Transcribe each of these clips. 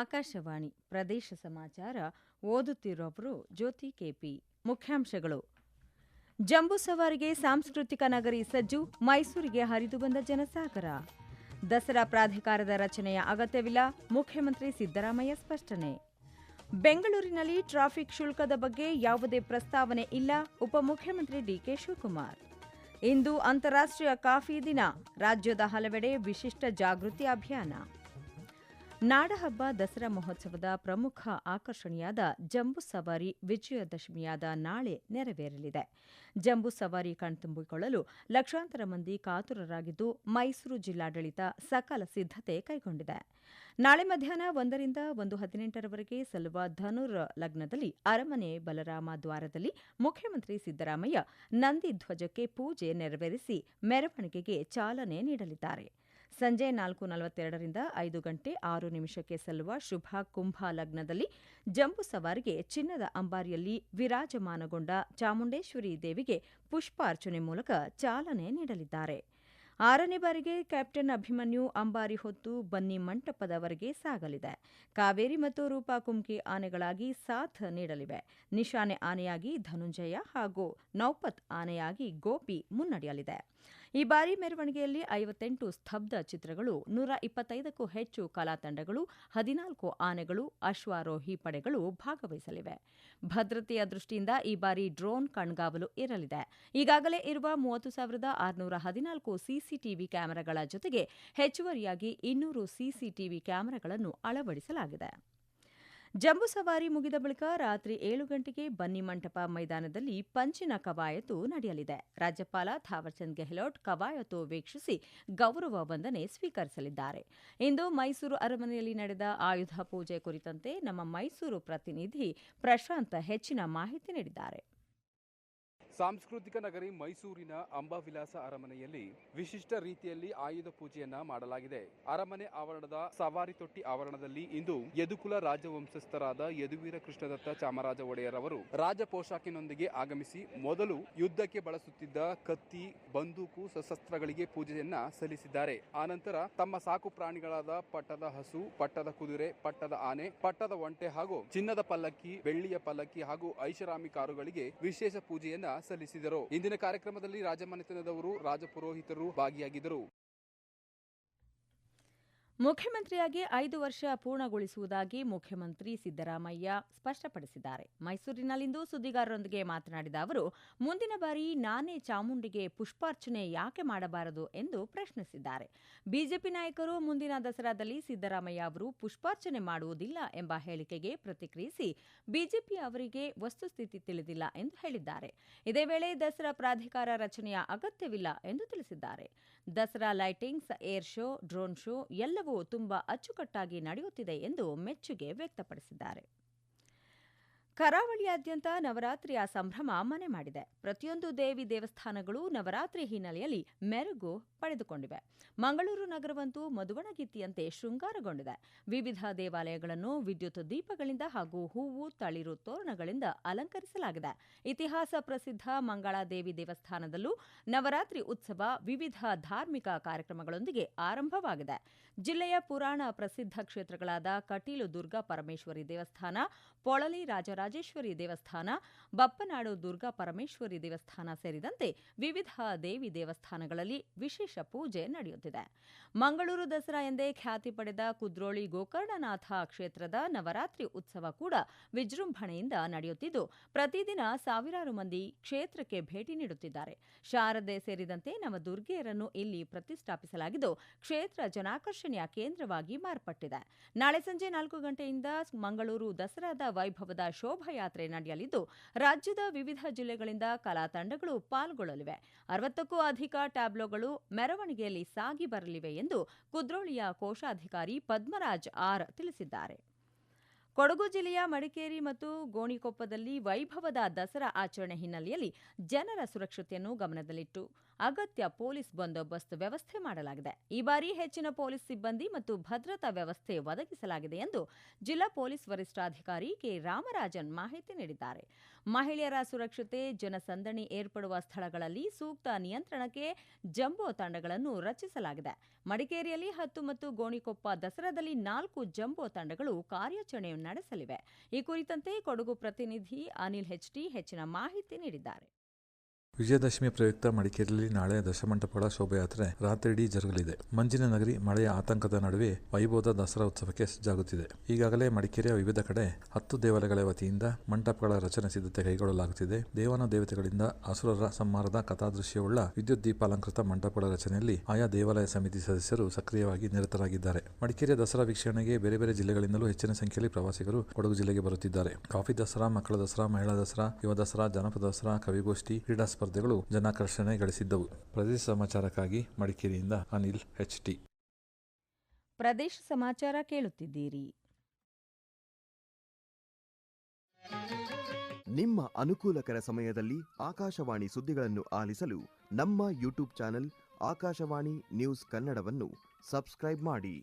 ಆಕಾಶವಾಣಿ ಪ್ರದೇಶ ಸಮಾಚಾರ ಓದುತ್ತಿರುವವರು ಜ್ಯೋತಿ ಕೆಪಿ. ಮುಖ್ಯಾಂಶಗಳು. ಜಂಬೂ ಸವಾರಿಗೆ ಸಾಂಸ್ಕೃತಿಕ ನಗರಿ ಸಜ್ಜು, ಮೈಸೂರಿಗೆ ಹರಿದು ಬಂದ ಜನಸಾಗರ. ದಸರಾ ಪ್ರಾಧಿಕಾರದ ರಚನೆಯ ಅಗತ್ಯವಿಲ್ಲ, ಮುಖ್ಯಮಂತ್ರಿ ಸಿದ್ದರಾಮಯ್ಯ ಸ್ಪಷ್ಟನೆ. ಬೆಂಗಳೂರಿನಲ್ಲಿ ಟ್ರಾಫಿಕ್ ಶುಲ್ಕದ ಬಗ್ಗೆ ಯಾವುದೇ ಪ್ರಸ್ತಾವನೆ ಇಲ್ಲ ಉಪಮುಖ್ಯಮಂತ್ರಿ ಡಿಕೆ ಶಿವಕುಮಾರ್. ಇಂದು ಅಂತಾರಾಷ್ಟ್ರೀಯ ಕಾಫಿ ದಿನ, ರಾಜ್ಯದ ಹಲವೆಡೆ ವಿಶಿಷ್ಟ ಜಾಗೃತಿ ಅಭಿಯಾನ. ನಾಡಹಬ್ಬ ದಸರಾ ಮಹೋತ್ಸವದ ಪ್ರಮುಖ ಆಕರ್ಷಣೆಯಾದ ಜಂಬೂ ಸವಾರಿ ವಿಜಯದಶಮಿಯಾದ ನಾಳೆ ನೆರವೇರಲಿದೆ. ಜಂಬೂ ಸವಾರಿ ಕಣ್ತುಂಬಿಕೊಳ್ಳಲು ಲಕ್ಷಾಂತರ ಮಂದಿ ಕಾತುರರಾಗಿದ್ದು ಮೈಸೂರು ಜಿಲ್ಲಾಡಳಿತ ಸಕಲ ಸಿದ್ಧತೆ ಕೈಗೊಂಡಿದೆ. ನಾಳೆ ಮಧ್ಯಾಹ್ನ ಒಂದರಿಂದ ಒಂದು ಹದಿನೆಂಟರವರೆಗೆ ಸಲ್ಲುವ ಧನುರ್ ಲಗ್ನದಲ್ಲಿ ಅರಮನೆ ಬಲರಾಮ ದ್ವಾರದಲ್ಲಿ ಮುಖ್ಯಮಂತ್ರಿ ಸಿದ್ದರಾಮಯ್ಯ ನಂದಿ ಧ್ವಜಕ್ಕೆ ಪೂಜೆ ನೆರವೇರಿಸಿ ಮೆರವಣಿಗೆಗೆ ಚಾಲನೆ ನೀಡಲಿದ್ದಾರೆ. ಸಂಜೆ ನಾಲ್ಕು ನಲವತ್ತೆರಡರಿಂದ ಐದು ಗಂಟೆ ಆರು ನಿಮಿಷಕ್ಕೆ ಸಲ್ಲುವ ಶುಭ ಕುಂಭ ಲಗ್ನದಲ್ಲಿ ಜಂಬು ಸವಾರಿಗೆ ಚಿನ್ನದ ಅಂಬಾರಿಯಲ್ಲಿ ವಿರಾಜಮಾನಗೊಂಡ ಚಾಮುಂಡೇಶ್ವರಿ ದೇವಿಗೆ ಪುಷ್ಪಾರ್ಚನೆ ಮೂಲಕ ಚಾಲನೆ ನೀಡಲಿದ್ದಾರೆ. ಆರನೇ ಬಾರಿಗೆ ಕ್ಯಾಪ್ಟನ್ ಅಭಿಮನ್ಯು ಅಂಬಾರಿ ಹೊತ್ತು ಬನ್ನಿ ಮಂಟಪದವರೆಗೆ ಸಾಗಲಿದೆ. ಕಾವೇರಿ ಮತ್ತು ರೂಪಾ ಕುಮ್ಕಿ ಆನೆಗಳಾಗಿ ಸಾಥ್ ನೀಡಲಿವೆ. ನಿಶಾನೆ ಆನೆಯಾಗಿ ಧನುಂಜಯ ಹಾಗೂ ನೌಪತ್ ಆನೆಯಾಗಿ ಗೋಪಿ ಮುನ್ನಡೆಯಲಿದೆ. ಈ ಬಾರಿ ಮೆರವಣಿಗೆಯಲ್ಲಿ ಐವತ್ತೆಂಟು ಸ್ತಬ್ಧ ಚಿತ್ರಗಳು, ನೂರ ಇಪ್ಪತ್ತೈದಕ್ಕೂ ಹೆಚ್ಚು ಕಲಾತಂಡಗಳು, ಹದಿನಾಲ್ಕು ಆನೆಗಳು, ಅಶ್ವಾರೋಹಿ ಪಡೆಗಳು ಭಾಗವಹಿಸಲಿವೆ. ಭದ್ರತೆಯ ದೃಷ್ಟಿಯಿಂದ ಈ ಬಾರಿ ಡ್ರೋನ್ ಕಣ್ಗಾವಲು ಇರಲಿದೆ. ಈಗಾಗಲೇ ಇರುವ ಮೂವತ್ತು ಸಾವಿರದ ಆರುನೂರ ಹದಿನಾಲ್ಕು ಸಿಸಿಟಿವಿ ಕ್ಯಾಮೆರಾಗಳ ಜೊತೆಗೆ ಹೆಚ್ಚುವರಿಯಾಗಿ ಇನ್ನೂರು ಸಿಸಿಟಿವಿ ಕ್ಯಾಮೆರಾಗಳನ್ನು ಅಳವಡಿಸಲಾಗಿದೆ. ಜಂಬೂ ಸವಾರಿ ಮುಗಿದ ಬಳಿಕ ರಾತ್ರಿ ಏಳು ಗಂಟೆಗೆ ಬನ್ನಿ ಮಂಟಪ ಮೈದಾನದಲ್ಲಿ ಪಂಚಿನ ಕವಾಯತು ನಡೆಯಲಿದೆ. ರಾಜ್ಯಪಾಲ ಥಾವರ್ಚಂದ್ ಗೆಹ್ಲೋಟ್ ಕವಾಯತು ವೀಕ್ಷಿಸಿ ಗೌರವ ವಂದನೆ ಸ್ವೀಕರಿಸಲಿದ್ದಾರೆ. ಇಂದು ಮೈಸೂರು ಅರಮನೆಯಲ್ಲಿ ನಡೆದ ಆಯುಧ ಪೂಜೆ ಕುರಿತಂತೆ ನಮ್ಮ ಮೈಸೂರು ಪ್ರತಿನಿಧಿ ಪ್ರಶಾಂತ್ ಹೆಚ್ಚಿನ ಮಾಹಿತಿ ನೀಡಿದ್ದಾರೆ. ಸಾಂಸ್ಕೃತಿಕ ನಗರಿ ಮೈಸೂರಿನ ಅಂಬಾವಿಲಾಸ ಅರಮನೆಯಲ್ಲಿ ವಿಶಿಷ್ಟ ರೀತಿಯಲ್ಲಿ ಆಯುಧ ಪೂಜೆಯನ್ನ ಮಾಡಲಾಗಿದೆ. ಅರಮನೆ ಆವರಣದ ಸವಾರಿ ತೊಟ್ಟಿ ಆವರಣದಲ್ಲಿ ಇಂದು ಯದುಕುಲ ರಾಜವಂಶಸ್ಥರಾದ ಯದುವೀರ ಕೃಷ್ಣದತ್ತ ಚಾಮರಾಜ ಒಡೆಯರ್ ಅವರು ರಾಜ ಪೋಷಾಕಿನೊಂದಿಗೆ ಆಗಮಿಸಿ ಮೊದಲು ಯುದ್ಧಕ್ಕೆ ಬಳಸುತ್ತಿದ್ದ ಕತ್ತಿ, ಬಂದೂಕು, ಸಶಸ್ತ್ರಗಳಿಗೆ ಪೂಜೆಯನ್ನ ಸಲ್ಲಿಸಿದ್ದಾರೆ. ಆನಂತರ ತಮ್ಮ ಸಾಕು ಪ್ರಾಣಿಗಳಾದ ಪಟ್ಟದ ಹಸು, ಪಟ್ಟದ ಕುದುರೆ, ಪಟ್ಟದ ಆನೆ, ಪಟ್ಟದ ಒಂಟೆ ಹಾಗೂ ಚಿನ್ನದ ಪಲ್ಲಕ್ಕಿ, ಬೆಳ್ಳಿಯ ಪಲ್ಲಕ್ಕಿ ಹಾಗೂ ಐಷಾರಾಮಿ ಕಾರುಗಳಿಗೆ ವಿಶೇಷ ಪೂಜೆಯನ್ನ ಸಲ್ಲಿಸಿದರು. ಇಂದಿನ ಕಾರ್ಯಕ್ರಮದಲ್ಲಿ ರಾಜಮನೆತನದವರು ರಾಜಪುರೋಹಿತರು ಭಾಗಿಯಾಗಿದ್ದರು. ಮುಖ್ಯಮಂತ್ರಿಯಾಗಿ ಐದು ವರ್ಷ ಪೂರ್ಣಗೊಳಿಸುವುದಾಗಿ ಮುಖ್ಯಮಂತ್ರಿ ಸಿದ್ದರಾಮಯ್ಯ ಸ್ಪಷ್ಟಪಡಿಸಿದ್ದಾರೆ. ಮೈಸೂರಿನಲ್ಲಿಂದು ಸುದ್ದಿಗಾರರೊಂದಿಗೆ ಮಾತನಾಡಿದ ಅವರು, ಮುಂದಿನ ಬಾರಿ ನಾನೇ ಚಾಮುಂಡಿಗೆ ಪುಷ್ಪಾರ್ಚನೆ ಯಾಕೆ ಮಾಡಬಾರದು ಎಂದು ಪ್ರಶ್ನಿಸಿದ್ದಾರೆ. ಬಿಜೆಪಿ ನಾಯಕರು ಮುಂದಿನ ದಸರಾದಲ್ಲಿ ಸಿದ್ದರಾಮಯ್ಯ ಅವರು ಪುಷ್ಪಾರ್ಚನೆ ಮಾಡುವುದಿಲ್ಲ ಎಂಬ ಹೇಳಿಕೆಗೆ ಪ್ರತಿಕ್ರಿಯಿಸಿ ಬಿಜೆಪಿ ಅವರಿಗೆ ವಸ್ತುಸ್ಥಿತಿ ತಿಳಿದಿಲ್ಲ ಎಂದು ಹೇಳಿದ್ದಾರೆ. ಇದೇ ವೇಳೆ ದಸರಾ ಪ್ರಾಧಿಕಾರ ರಚನೆಯ ಅಗತ್ಯವಿಲ್ಲ ಎಂದು ತಿಳಿಸಿದ್ದಾರೆ. Dasara lightings, air show, drone show ಎಲ್ಲವೂ ತುಂಬಾ ಅಚ್ಚುಕಟ್ಟಾಗಿ ನಡೆಯುತ್ತಿದೆ ಎಂದು ಮೆಚ್ಚುಗೆ ವ್ಯಕ್ತಪಡಿಸಿದ್ದಾರೆ. ಕರಾವಳಿಯಾದ್ಯಂತ ನವರಾತ್ರಿಯ ಸಂಭ್ರಮ ಮನೆ ಮಾಡಿದೆ. ಪ್ರತಿಯೊಂದು ದೇವಿ ದೇವಸ್ಥಾನಗಳು ನವರಾತ್ರಿ ಹಿನ್ನೆಲೆಯಲ್ಲಿ ಮೆರುಗು ಪಡೆದುಕೊಂಡಿವೆ. ಮಂಗಳೂರು ನಗರವಂತೂ ಮದುವಣಗೀತಿಯಂತೆ ಶೃಂಗಾರಗೊಂಡಿದೆ. ವಿವಿಧ ದೇವಾಲಯಗಳನ್ನು ವಿದ್ಯುತ್ ದೀಪಗಳಿಂದ ಹಾಗೂ ಹೂವು, ತಳಿರು ತೋರಣಗಳಿಂದ ಅಲಂಕರಿಸಲಾಗಿದೆ. ಇತಿಹಾಸ ಪ್ರಸಿದ್ಧ ಮಂಗಳಾದೇವಿ ದೇವಸ್ಥಾನದಲ್ಲೂ ನವರಾತ್ರಿ ಉತ್ಸವ ವಿವಿಧ ಧಾರ್ಮಿಕ ಕಾರ್ಯಕ್ರಮಗಳೊಂದಿಗೆ ಆರಂಭವಾಗಿದೆ. ಜಿಲ್ಲೆಯ ಪುರಾಣ ಪ್ರಸಿದ್ಧ ಕ್ಷೇತ್ರಗಳಾದ ಕಟೀಲು ದುರ್ಗಾ ಪರಮೇಶ್ವರಿ ದೇವಸ್ಥಾನ, ಪೊಳಲಿ ರಾಜರಾಜೇಶ್ವರಿ ದೇವಸ್ಥಾನ, ಬಪ್ಪನಾಡು ದುರ್ಗಾ ಪರಮೇಶ್ವರಿ ದೇವಸ್ಥಾನ ಸೇರಿದಂತೆ ವಿವಿಧ ದೇವಿ ದೇವಸ್ಥಾನಗಳಲ್ಲಿ ವಿಶೇಷ ಪೂಜೆ ನಡೆಯುತ್ತಿದೆ. ಮಂಗಳೂರು ದಸರಾ ಎಂದೇ ಖ್ಯಾತಿ ಪಡೆದ ಕುದ್ರೋಳಿ ಗೋಕರ್ಣನಾಥ ಕ್ಷೇತ್ರದ ನವರಾತ್ರಿ ಉತ್ಸವ ಕೂಡ ವಿಜೃಂಭಣೆಯಿಂದ ನಡೆಯುತ್ತಿದ್ದು, ಪ್ರತಿದಿನ ಸಾವಿರಾರು ಮಂದಿ ಕ್ಷೇತ್ರಕ್ಕೆ ಭೇಟಿ ನೀಡುತ್ತಿದ್ದಾರೆ. ಶಾರದೆ ಸೇರಿದಂತೆ ನವದುರ್ಗೆಯರನ್ನು ಇಲ್ಲಿ ಪ್ರತಿಷ್ಠಾಪಿಸಲಾಗಿದ್ದು, ಕ್ಷೇತ್ರ ಜನಾಕರ್ಷಣೆಯ ಕೇಂದ್ರವಾಗಿ ಮಾರ್ಪಟ್ಟಿದೆ. ನಾಳೆ ಸಂಜೆ ನಾಲ್ಕು ಗಂಟೆಯಿಂದ ಮಂಗಳೂರು ದಸರಾದ ವೈಭವದ ಶೋಭಾಯಾತ್ರೆ ನಡೆಯಲಿದ್ದು, ರಾಜ್ಯದ ವಿವಿಧ ಜಿಲ್ಲೆಗಳಿಂದ ಕಲಾ ತಂಡಗಳು ಪಾಲ್ಗೊಳ್ಳಲಿವೆ. ಅರವತ್ತಕ್ಕೂ ಅಧಿಕ ಟ್ಯಾಬ್ಲೋಗಳು ಮೆರವಣಿಗೆಯಲ್ಲಿ ಸಾಗಿ ಬರಲಿವೆ ಎಂದು ಕುದ್ರೋಳಿಯ ಕೋಶಾಧಿಕಾರಿ ಪದ್ಮರಾಜ್ ಆರ್ ತಿಳಿಸಿದ್ದಾರೆ. ಕೊಡಗು ಜಿಲ್ಲೆಯ ಮಡಿಕೇರಿ ಮತ್ತು ಗೋಣಿಕೊಪ್ಪದಲ್ಲಿ ವೈಭವದ ದಸರಾ ಆಚರಣೆ ಹಿನ್ನೆಲೆಯಲ್ಲಿ ಜನರ ಸುರಕ್ಷತೆಯನ್ನು ಗಮನದಲ್ಲಿಟ್ಟು ಅಗತ್ಯ ಪೊಲೀಸ್ ಬಂದೋಬಸ್ತ್ ವ್ಯವಸ್ಥೆ ಮಾಡಲಾಗಿದೆ. ಈ ಬಾರಿ ಹೆಚ್ಚಿನ ಪೊಲೀಸ್ ಸಿಬ್ಬಂದಿ ಮತ್ತು ಭದ್ರತಾ ವ್ಯವಸ್ಥೆ ಒದಗಿಸಲಾಗಿದೆ ಎಂದು ಜಿಲ್ಲಾ ಪೊಲೀಸ್ ವರಿಷ್ಠಾಧಿಕಾರಿ ಕೆ. ರಾಮರಾಜನ್ ಮಾಹಿತಿ ನೀಡಿದ್ದಾರೆ. ಮಹಿಳೆಯರ ಸುರಕ್ಷತೆ, ಜನಸಂದಣಿ ಏರ್ಪಡುವ ಸ್ಥಳಗಳಲ್ಲಿ ಸೂಕ್ತ ನಿಯಂತ್ರಣಕ್ಕೆ ಜಂಬೋ ತಂಡಗಳನ್ನು ರಚಿಸಲಾಗಿದೆ. ಮಡಿಕೇರಿಯಲ್ಲಿ ಹತ್ತು ಮತ್ತು ಗೋಣಿಕೊಪ್ಪ ದಸರಾದಲ್ಲಿ ನಾಲ್ಕು ಜಂಬೋ ತಂಡಗಳು ಕಾರ್ಯಾಚರಣೆ ನಡೆಸಲಿವೆ. ಈ ಕುರಿತಂತೆ ಕೊಡಗು ಪ್ರತಿನಿಧಿ ಅನಿಲ್ ಹೆಚ್ಟಿ ಹೆಚ್ಚಿನ ಮಾಹಿತಿ ನೀಡಿದ್ದಾರೆ. ವಿಜಯದಶಮಿ ಪ್ರಯುಕ್ತ ಮಡಿಕೇರಿಯಲ್ಲಿ ನಾಳೆ ದಶಮಂಟಪಗಳ ಶೋಭಾಯಾತ್ರೆ ರಾತ್ರಿಯಿಡೀ ಜರುಗಲಿದೆ. ಮಂಜಿನ ನಗರಿ ಮಳೆಯ ಆತಂಕದ ನಡುವೆ ವೈಭವದ ದಸರಾ ಉತ್ಸವಕ್ಕೆ ಸಜ್ಜಾಗುತ್ತಿದೆ. ಈಗಾಗಲೇ ಮಡಿಕೇರಿಯ ವಿವಿಧ ಕಡೆ ಹತ್ತು ದೇವಾಲಯಗಳ ವತಿಯಿಂದ ಮಂಟಪಗಳ ರಚನೆ ಸಿದ್ಧತೆ ಕೈಗೊಳ್ಳಲಾಗುತ್ತಿದೆ. ದೇವನ ದೇವತೆಗಳಿಂದ ಅಸುರರ ಸಂಹಾರದ ಕಥಾದೃಶ್ಯವುಳ್ಳ ವಿದ್ಯುತ್ ದೀಪಾಲಂಕೃತ ಮಂಟಪಗಳ ರಚನೆಯಲ್ಲಿ ಆಯಾ ದೇವಾಲಯ ಸಮಿತಿ ಸದಸ್ಯರು ಸಕ್ರಿಯವಾಗಿ ನಿರತರಾಗಿದ್ದಾರೆ. ಮಡಿಕೇರಿಯ ದಸರಾ ವೀಕ್ಷಣೆಗೆ ಬೇರೆ ಬೇರೆ ಜಿಲ್ಲೆಗಳಿಂದಲೂ ಹೆಚ್ಚಿನ ಸಂಖ್ಯೆಯಲ್ಲಿ ಪ್ರವಾಸಿಗರು ಕೊಡಗು ಜಿಲ್ಲೆಗೆ ಬರುತ್ತಿದ್ದಾರೆ. ಕಾಫಿ ದಸರಾ, ಮಕ್ಕಳ ದಸರಾ, ಮಹಿಳಾ ದಸರಾ, ಯುವ ದಸರಾ, ಜನಪದ ದಸರಾ, ಕವಿಗೋಷ್ಠಿ, ಕ್ರೀಡಾ ಸ್ಪರ್ಧೆಗಳು ಜನಾಕರ್ಷಣೆ ಗಳಿಸಿದ್ದವು. ಪ್ರದೇಶ ಸಮಾಚಾರಕ್ಕಾಗಿ ಮಡಿಕೇರಿಯಿಂದ ಅನಿಲ್ ಎಚ್ ಟಿ ಪ್ರದೇಶ ಸಮಾಚಾರ ಕೇಳುತ್ತಿದ್ದೀರಿ. ನಿಮ್ಮ ಅನುಕೂಲಕರ ಸಮಯದಲ್ಲಿ ಆಕಾಶವಾಣಿ ಸುದ್ದಿಗಳನ್ನು ಆಲಿಸಲು ನಮ್ಮ ಯೂಟ್ಯೂಬ್ ಚಾನೆಲ್ ಆಕಾಶವಾಣಿ ನ್ಯೂಸ್ ಕನ್ನಡವನ್ನು ಸಬ್ಸ್ಕ್ರೈಬ್ ಮಾಡಿ.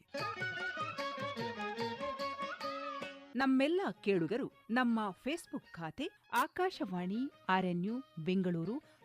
ನಮ್ಮೆಲ್ಲ ಕೇಳುಗರು ನಮ್ಮ ಫೇಸ್ಬುಕ್ ಖಾತೆ ಆಕಾಶವಾಣಿ ಆರ್ಎನ್ಯು ಬೆಂಗಳೂರು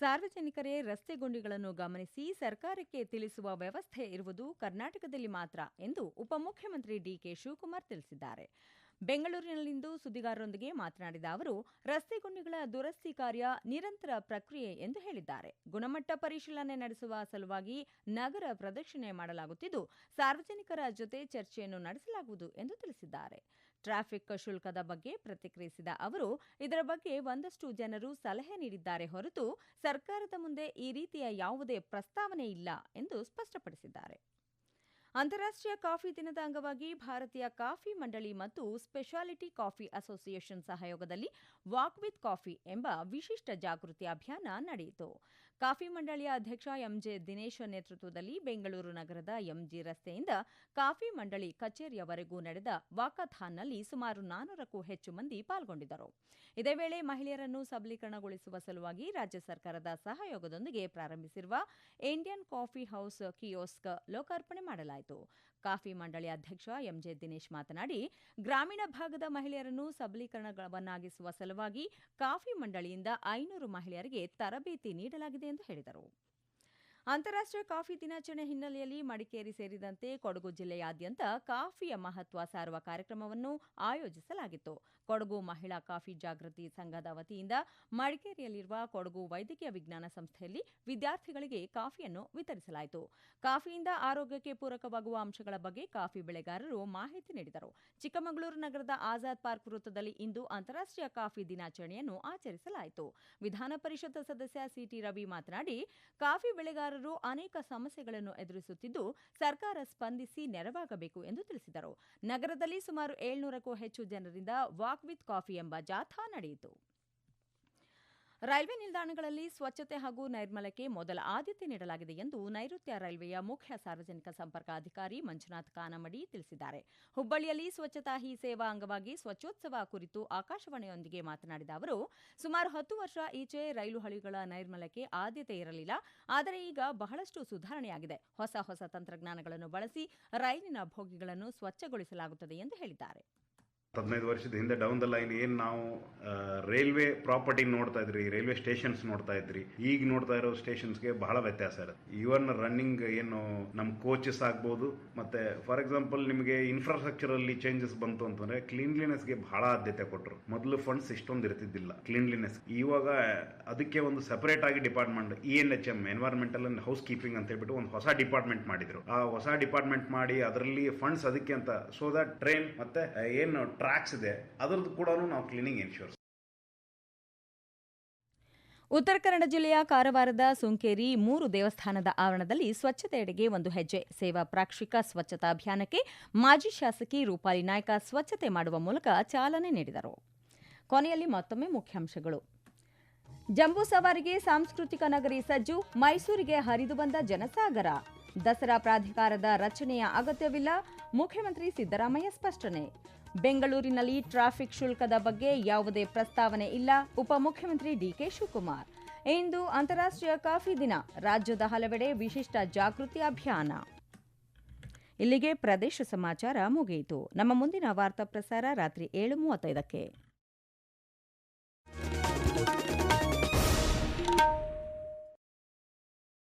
ಸಾರ್ವಜನಿಕರೇ ರಸ್ತೆ ಗುಂಡಿಗಳನ್ನು ಗಮನಿಸಿ ಸರ್ಕಾರಕ್ಕೆ ತಿಳಿಸುವ ವ್ಯವಸ್ಥೆ ಇರುವುದು ಕರ್ನಾಟಕದಲ್ಲಿ ಮಾತ್ರ ಎಂದು ಉಪಮುಖ್ಯಮಂತ್ರಿ ಡಿಕೆ ಶಿವಕುಮಾರ್ ತಿಳಿಸಿದ್ದಾರೆ. ಬೆಂಗಳೂರಿನಲ್ಲಿಂದು ಸುದ್ದಿಗಾರರೊಂದಿಗೆ ಮಾತನಾಡಿದ ಅವರು, ರಸ್ತೆ ಗುಂಡಿಗಳ ದುರಸ್ತಿ ಕಾರ್ಯ ನಿರಂತರ ಪ್ರಕ್ರಿಯೆ ಎಂದು ಹೇಳಿದ್ದಾರೆ. ಗುಣಮಟ್ಟ ಪರಿಶೀಲನೆ ನಡೆಸುವ ಸಲುವಾಗಿ ನಗರ ಪ್ರದಕ್ಷಿಣೆ ಮಾಡಲಾಗುತ್ತಿದ್ದು, ಸಾರ್ವಜನಿಕರ ಜೊತೆ ಚರ್ಚೆಯನ್ನು ನಡೆಸಲಾಗುವುದು ಎಂದು ತಿಳಿಸಿದ್ದಾರೆ. ಟ್ರಾಫಿಕ್ ಶುಲ್ಕದ ಬಗ್ಗೆ ಪ್ರತಿಕ್ರಿಯಿಸಿದ ಅವರು, ಇದರ ಬಗ್ಗೆ ಒಂದಷ್ಟು ಜನರು ಸಲಹೆ ನೀಡಿದ್ದಾರೆ ಹೊರತು ಸರ್ಕಾರದ ಮುಂದೆ ಈ ರೀತಿಯ ಯಾವುದೇ ಪ್ರಸ್ತಾವನೆ ಇಲ್ಲ ಎಂದು ಸ್ಪಷ್ಟಪಡಿಸಿದ್ದಾರೆ. ಅಂತಾರಾಷ್ಟ್ರೀಯ ಕಾಫಿ ದಿನದ ಅಂಗವಾಗಿ ಭಾರತೀಯ ಕಾಫಿ ಮಂಡಳಿ ಮತ್ತು ಸ್ಪೆಷಾಲಿಟಿ ಕಾಫಿ ಅಸೋಸಿಯೇಷನ್ ಸಹಯೋಗದಲ್ಲಿ ವಾಕ್ ವಿತ್ ಕಾಫಿ ಎಂಬ ವಿಶಿಷ್ಟ ಜಾಗೃತಿ ಅಭಿಯಾನ ನಡೆಯಿತು. ಕಾಫಿ ಮಂಡಳಿಯ ಅಧ್ಯಕ್ಷ ಎಂಜೆ ದಿನೇಶ್ ನೇತೃತ್ವದಲ್ಲಿ ಬೆಂಗಳೂರು ನಗರದ ಎಂಜಿ ರಸ್ತೆಯಿಂದ ಕಾಫಿ ಮಂಡಳಿ ಕಚೇರಿಯವರೆಗೂ ನಡೆದ ವಾಕಥಾನ್ನಲ್ಲಿ ಸುಮಾರು ನಾನ್ನೂರಕ್ಕೂ ಹೆಚ್ಚು ಮಂದಿ ಪಾಲ್ಗೊಂಡಿದ್ದರು. ಇದೇ ವೇಳೆ ಮಹಿಳೆಯರನ್ನು ಸಬಲೀಕರಣಗೊಳಿಸುವ ಸಲುವಾಗಿ ರಾಜ್ಯ ಸರ್ಕಾರದ ಸಹಯೋಗದೊಂದಿಗೆ ಪ್ರಾರಂಭಿಸಿರುವ ಇಂಡಿಯನ್ ಕಾಫಿ ಹೌಸ್ ಕಿಯೋಸ್ಕ್ ಲೋಕಾರ್ಪಣೆ ಮಾಡಲಾಯಿತು. ಕಾಫಿ ಮಂಡಳಿ ಅಧ್ಯಕ್ಷ ಎಂಜೆ ದಿನೇಶ್ ಮಾತನಾಡಿ, ಗ್ರಾಮೀಣ ಭಾಗದ ಮಹಿಳೆಯರನ್ನು ಸಬಲೀಕರಣವನ್ನಾಗಿಸುವ ಸಲುವಾಗಿ ಕಾಫಿ ಮಂಡಳಿಯಿಂದ ಐನೂರು ಮಹಿಳೆಯರಿಗೆ ತರಬೇತಿ ನೀಡಲಾಗಿದೆ ಎಂದು ಹೇಳಿದರು. ಅಂತಾರಾಷ್ಟ್ರೀಯ ಕಾಫಿ ದಿನಾಚರಣೆ ಹಿನ್ನೆಲೆಯಲ್ಲಿ ಮಡಿಕೇರಿ ಸೇರಿದಂತೆ ಕೊಡಗು ಜಿಲ್ಲೆಯಾದ್ಯಂತ ಕಾಫಿಯ ಮಹತ್ವ ಸಾರುವ ಕಾರ್ಯಕ್ರಮವನ್ನು ಆಯೋಜಿಸಲಾಗಿತ್ತು. ಕೊಡಗು ಮಹಿಳಾ ಕಾಫಿ ಜಾಗೃತಿ ಸಂಘದ ವತಿಯಿಂದ ಮಡಿಕೇರಿಯಲ್ಲಿರುವ ಕೊಡಗು ವೈದ್ಯಕೀಯ ವಿಜ್ಞಾನ ಸಂಸ್ಥೆಯಲ್ಲಿ ವಿದ್ಯಾರ್ಥಿಗಳಿಗೆ ಕಾಫಿಯನ್ನು ವಿತರಿಸಲಾಯಿತು. ಕಾಫಿಯಿಂದ ಆರೋಗ್ಯಕ್ಕೆ ಪೂರಕವಾಗುವ ಅಂಶಗಳ ಬಗ್ಗೆ ಕಾಫಿ ಬೆಳೆಗಾರರು ಮಾಹಿತಿ ನೀಡಿದರು. ಚಿಕ್ಕಮಗಳೂರು ನಗರದ ಆಜಾದ್ ಪಾರ್ಕ್ ವೃತ್ತದಲ್ಲಿ ಇಂದು ಅಂತಾರಾಷ್ಟ್ರೀಯ ಕಾಫಿ ದಿನಾಚರಣೆಯನ್ನು ಆಚರಿಸಲಾಯಿತು. ವಿಧಾನ ಪರಿಷತ್ ಸದಸ್ಯ ಸಿಟಿ ರವಿ ಮಾತನಾಡಿ, ಕಾಫಿ ಬೆಳೆಗಾರರು ಅನೇಕ ಸಮಸ್ಯೆಗಳನ್ನು ಎದುರಿಸುತ್ತಿದ್ದು ಸರ್ಕಾರ ಸ್ಪಂದಿಸಿ ನೆರವಾಗಬೇಕು ಎಂದು ತಿಳಿಸಿದರು. ನಗರದಲ್ಲಿ ಸುಮಾರು ಏಳ್ನೂರಕ್ಕೂ ಹೆಚ್ಚು ಜನರಿಂದ ವಾಕ್ ವಿತ್ ಕಾಫಿ ಎಂಬ ಜಾಥಾ ನಡೆಯಿತು. ರೈಲ್ವೆ ನಿಲ್ದಾಣಗಳಲ್ಲಿ ಸ್ವಚ್ಛತೆ ಹಾಗೂ ನೈರ್ಮಲಕ್ಕೆ ಮೊದಲ ಆದ್ಯತೆ ನೀಡಲಾಗಿದೆ ಎಂದು ನೈಋತ್ಯ ರೈಲ್ವೆಯ ಮುಖ್ಯ ಸಾರ್ವಜನಿಕ ಸಂಪರ್ಕ ಅಧಿಕಾರಿ ಮಂಜುನಾಥ್ ಕಾನಮಡಿ ತಿಳಿಸಿದ್ದಾರೆ. ಹುಬ್ಬಳ್ಳಿಯಲ್ಲಿ ಸ್ವಚ್ಛತಾ ಹಿ ಸೇವಾ ಅಂಗವಾಗಿ ಸ್ವಚ್ಛೋತ್ಸವ ಕುರಿತು ಆಕಾಶವಾಣಿಯೊಂದಿಗೆ ಮಾತನಾಡಿದ ಅವರು, ಸುಮಾರು ಹತ್ತು ವರ್ಷ ಈಚೆ ರೈಲು ಹಳಿಗಳ ನೈರ್ಮಲಕ್ಕೆ ಆದ್ಯತೆ ಇರಲಿಲ್ಲ, ಆದರೆ ಈಗ ಬಹಳಷ್ಟು ಸುಧಾರಣೆಯಾಗಿದೆ. ಹೊಸ ಹೊಸ ತಂತ್ರಜ್ಞಾನಗಳನ್ನು ಬಳಸಿ ರೈಲಿನ ಭೋಗಿಗಳನ್ನು ಸ್ವಚ್ಛಗೊಳಿಸಲಾಗುತ್ತದೆ ಎಂದು ಹೇಳಿದ್ದಾರೆ. ಹದಿನೈದು ವರ್ಷದ ಹಿಂದೆ ಡೌನ್ ದ ಲೈನ್ ಏನು ನಾವು ರೈಲ್ವೆ ಪ್ರಾಪರ್ಟಿ ನೋಡ್ತಾ ಇದ್ರಿ ರೈಲ್ವೆ ಸ್ಟೇಷನ್ಸ್ ನೋಡ್ತಾ ಇದ್ರಿ. ಈಗ ನೋಡ್ತಾ ಇರೋ ಸ್ಟೇಷನ್ಸ್ಗೆ ಬಹಳ ವ್ಯತ್ಯಾಸ ಇರುತ್ತೆ. ಇವನ್ ರನ್ನಿಂಗ್ ಏನು ನಮ್ಮ ಕೋಚಸ್ ಆಗ್ಬೋದು, ಮತ್ತೆ ಫಾರ್ ಎಕ್ಸಾಂಪಲ್ ನಿಮಗೆ ಇನ್ಫ್ರಾಸ್ಟ್ರಕ್ಚರ್ ಅಲ್ಲಿ ಚೇಂಜಸ್ ಬಂತು ಅಂತಂದ್ರೆ ಕ್ಲೀನ್ಲಿನೆಸ್ಗೆ ಬಹಳ ಆದ್ಯತೆ ಕೊಟ್ಟರು ಮೊದಲು ಫಂಡ್ಸ್ ಇಷ್ಟೊಂದು ಇರ್ತಿದ್ದಿಲ್ಲ ಕ್ಲೀನ್ಲಿನೆಸ್ ಇವಾಗ ಅದಕ್ಕೆ ಒಂದು ಸಪರೇಟ್ ಆಗಿ department E N H M environmental and housekeeping ಅಂತ ಹೇಳ್ಬಿಟ್ಟು ಒಂದು ಹೊಸ ಡಿಪಾರ್ಟ್ಮೆಂಟ್ ಮಾಡಿದ್ರು. ಆ ಹೊಸ ಡಿಪಾರ್ಟ್ಮೆಂಟ್ ಮಾಡಿ ಅದರಲ್ಲಿ ಫಂಡ್ಸ್ ಅದಕ್ಕೆ ಅಂತ ಸೊ ದಟ್ ಟ್ರೈನ್ ಮತ್ತೆ ಏನು ಟ್ರ್ಯಾಕ್ಸ್ ಇದೆ. ಅದರದ್ದು ಕೂಡ ನಾವು ಕ್ಲೀನಿಂಗ್ ಇನ್ಶೂರ್ಸ್ ಉತ್ತರ ಕನ್ನಡ ಜಿಲ್ಲೆಯ ಕಾರವಾರದ ಸುಂಕೇರಿ ಮೂರು ದೇವಸ್ಥಾನದ ಆವರಣದಲ್ಲಿ ಸ್ವಚ್ಛತೆಯೆಡೆಗೆ ಒಂದು ಹೆಜ್ಜೆ. ಸೇವಾ ಪ್ರಾಕ್ಷಿಕ ಸ್ವಚ್ಛತಾ ಅಭಿಯಾನಕ್ಕೆ ಮಾಜಿ ಶಾಸಕಿ ರೂಪಾಲಿ ನಾಯ್ಕ ಸ್ವಚ್ಛತೆ ಮಾಡುವ ಮೂಲಕ ಚಾಲನೆ ನೀಡಿದರು. ಕೊನೆಯಲ್ಲಿ ಮತ್ತೊಮ್ಮೆ ಮುಖ್ಯಾಂಶಗಳು. ಜಂಬೂ ಸವಾರಿಗೆ ಸಾಂಸ್ಕೃತಿಕ ನಗರಿ ಸಜ್ಜು, ಮೈಸೂರಿಗೆ ಹರಿದು ಬಂದ ಜನಸಾಗರ. ದಸರಾ ಪ್ರಾಧಿಕಾರದ ರಚನೆಯ ಅಗತ್ಯವಿಲ್ಲ. ಮುಖ್ಯಮಂತ್ರಿ ಸಿದ್ದರಾಮಯ್ಯ ಸ್ಪಷ್ಟನೆ. ಬೆಂಗಳೂರಿನಲ್ಲಿ ಟ್ರಾಫಿಕ್ ಶುಲ್ಕದ ಬಗ್ಗೆ ಯಾವುದೇ ಪ್ರಸ್ತಾವನೆ ಇಲ್ಲ, ಉಪಮುಖ್ಯಮಂತ್ರಿ ಡಿಕೆ ಶಿವಕುಮಾರ್. ಇಂದು ಅಂತಾರಾಷ್ಟ್ರೀಯ ಕಾಫಿ ದಿನ, ರಾಜ್ಯದ ಹಲವೆಡೆ ವಿಶಿಷ್ಟ ಜಾಗೃತಿ ಅಭಿಯಾನ. ಇಲ್ಲಿಗೆ ಪ್ರದೇಶ ಸಮಾಚಾರ ಮುಗಿಯಿತು ನಮ್ಮ ಮುಂದಿನ ವಾರ್ತಾ ಪ್ರಸಾರ ರಾತ್ರಿ ಏಳು ಮೂವತ್ತೈದಕ್ಕೆ.